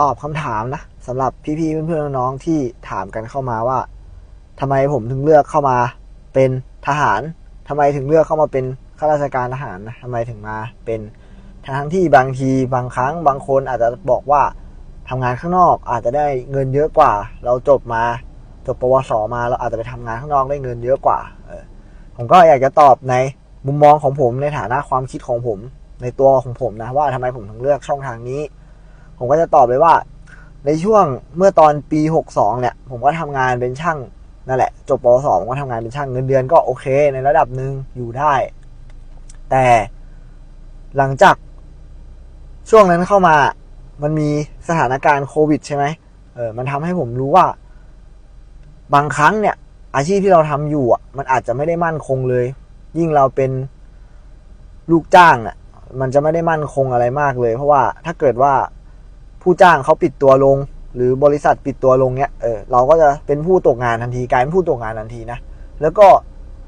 ตอบคำถามนะสำหรับพี่ๆเพื่อนๆน้องๆที่ถามกันเข้ามาว่าทำไมผมถึงเลือกเข้ามาเป็นทหารทำไมถึงเลือกเข้ามาเป็นข้าราชการทหารนะทำไมถึงมาเป็นทั้งที่บางทีบางครั้งบางคนอาจจะบอกว่าทำงานข้างนอกอาจจะได้เงินเยอะกว่า เราจบมาจบปวสมาเราอาจจะไปทำงานข้างนอกได้เงินเยอะกว่าออผมก็อยากจะตอบในมุมมองของผมในฐานะความคิดของผม ในตัวของผมนะว่าทำไมผมถึงเลือกช่องทางนี้ ผมก็จะตอบเลยว่า ในช่วงเมื่อตอนปี 62 เนี่ย ผมก็ทำงานเป็นช่างนั่นแหละ จบปสผมก็ทำงานเป็นช่างเงินเดือนก็โอเค ในระดับหนึ่งอยู่ได้ แต่หลังจากช่วงนั้นเข้ามามันมีสถานการณ์โควิดใช่ไหมเออมันทำให้ผมรู้ว่า บางครั้งเนี่ย อาชีพที่เราทำอยู่อะ มันอาจจะไม่ได้มั่นคงเลย ยิ่งเราเป็นลูกจ้างอะ มันจะไม่ได้มั่นคงอะไรมากเลย เพราะว่าถ้าเกิดว่า ผู้จ้างเขาปิดตัวลง หรือบริษัทปิดตัวลงเนี่ยเออเราก็จะเป็นผู้ตกงานทันทีกลายเป็นผู้ตกงานทันทีนะแล้วก็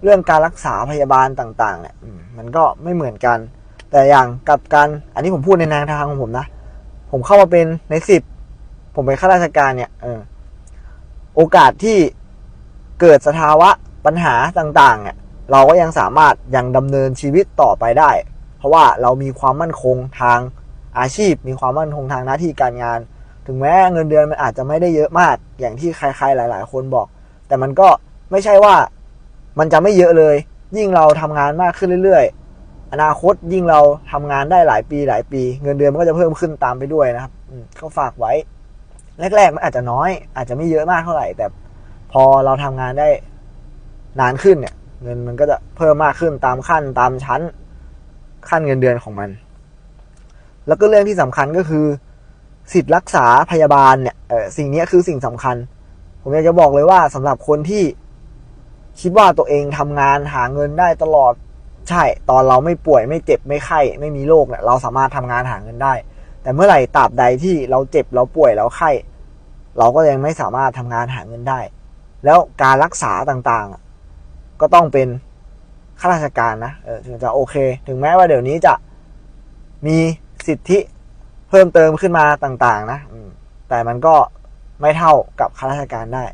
เรื่องการรักษาพยาบาลต่างๆเนี่ยมันก็ไม่เหมือนกัน แต่อย่างกับการอันนี้ผมพูดในแนวทางของผมนะ ผมเข้ามาเป็นในสิบผมเป็นข้าราชการเนี่ยเออโอกาสที่เกิดสภาวะปัญหาต่างๆเนี่ยเราก็ยังสามารถยังดำเนินชีวิตต่อไปได้ เพราะว่าเรามีความมั่นคงทาง อาชีพ มีความมั่นคงทางหน้าที่การงาน ถึงแม้เงินเดือนมันอาจจะไม่ได้เยอะมาก อย่างที่ใครๆหลาย ๆ คนบอก แต่มันก็ไม่ใช่ว่ามันจะไม่เยอะเลย ยิ่งเราทำงานมากขึ้นเรื่อย ๆ อนาคตยิ่งเราทำงานได้หลายปีหลายปี เงินเดือนมันก็จะเพิ่มขึ้นตามไปด้วยนะครับก็ฝากไว้ แรก ๆ มันอาจจะน้อย อาจจะไม่เยอะมากเท่าไหร่ แต่พอเราทำงานได้นานขึ้นเนี่ย เงินมันก็จะเพิ่มมากขึ้นตามขั้นตามชั้นขั้นเงินเดือนของมัน แล้วก็เรื่องที่สำคัญก็คือ สิทธิ์รักษาพยาบาลเนี่ยเออสิ่งนี้คือสิ่งสำคัญ ผมอยากจะบอกเลยว่าสำหรับคนที่คิดว่าตัวเองทำงานหาเงินได้ตลอดใช่ ตอนเราไม่ป่วยไม่เจ็บไม่ไข้ไม่มีโรคเนี่ยเราสามารถทำงานหาเงินได้ แต่เมื่อไหร่ตราบใดที่เราเจ็บเราป่วยเราไข้ เราก็ยังไม่สามารถทำงานหาเงินได้ แล้วการรักษาต่างๆ ก็ต้องเป็นข้าราชการนะเออถึงจะโอเค ถึงแม้ว่าเดี๋ยวนี้จะมี สิทธิเพิ่มเติมขึ้นมาต่างๆ นะแต่มันก็ไม่เท่ากับข้าราชการได้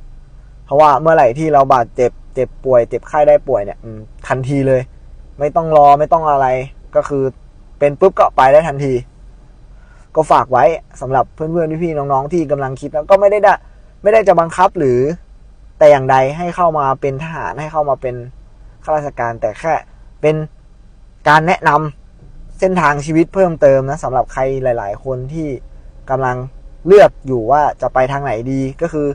เพราะว่าเมื่อไหร่ที่เราบาดเจ็บเจ็บป่วยเจ็บไข้ได้ป่วยเนี่ยทันทีเลย ไม่ต้องรอไม่ต้องอะไรก็คือเป็นปุ๊บก็ไปได้ทันที ก็ฝากไว้สำหรับเพื่อนๆพี่ๆน้องๆที่กำลังคิดแล้วก็ไม่ได้ดะไม่ได้จะบังคับหรือแต่อย่างใดให้เข้ามาเป็นทหารให้เข้ามาเป็นข้าราชการแต่แค่เป็นการแนะนำ เส้นทางชีวิตเพิ่มเติมนะสำหรับใครหลาย ๆ คนที่กำลังเลือกอยู่ว่าจะไปทางไหนดีก็คือ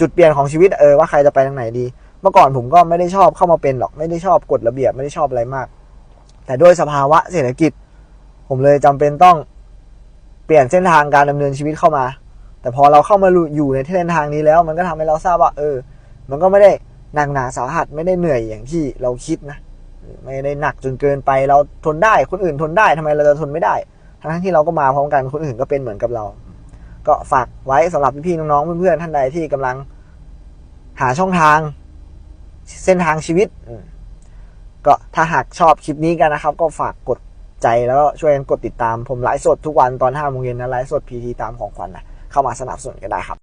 จุดเปลี่ยนของชีวิตเออว่าใครจะไปทางไหนดี เมื่อก่อนผมก็ไม่ได้ชอบเข้ามาเป็นหรอกไม่ได้ชอบกฎระเบียบไม่ได้ชอบอะไรมาก แต่ด้วยสภาวะเศรษฐกิจ ผมเลยจำเป็นต้องเปลี่ยนเส้นทางการดำเนินชีวิตเข้ามา แต่พอเราเข้ามาอยู่ในเส้นทางนี้แล้ว มันก็ทำให้เราทราบว่า เออ มันก็ไม่ได้หนักหนาสาหัสไม่ได้เหนื่อยอย่างที่เราคิดนะ ไม่ได้หนักจนเกินไปเราทนได้คนอื่นทนได้ทำไมเราจะทนไม่ได้ ทั้งที่เราก็มาพร้อมกันคนอื่นก็เป็นเหมือนกับเรา ก็ฝากไว้สำหรับพี่ๆน้องๆเพื่อนๆท่านใดที่กำลังหาช่องทาง เส้นทางชีวิตก็ถ้าหากชอบคลิปนี้กันนะครับ ก็ฝากกดใจแล้วก็ช่วยกันกดติดตามผมไลฟ์สดทุกวันตอน5โมงเย็นนะไลฟ์สดพีทีตามของขวัญนะเข้ามาสนับสนุนก็ได้ครับ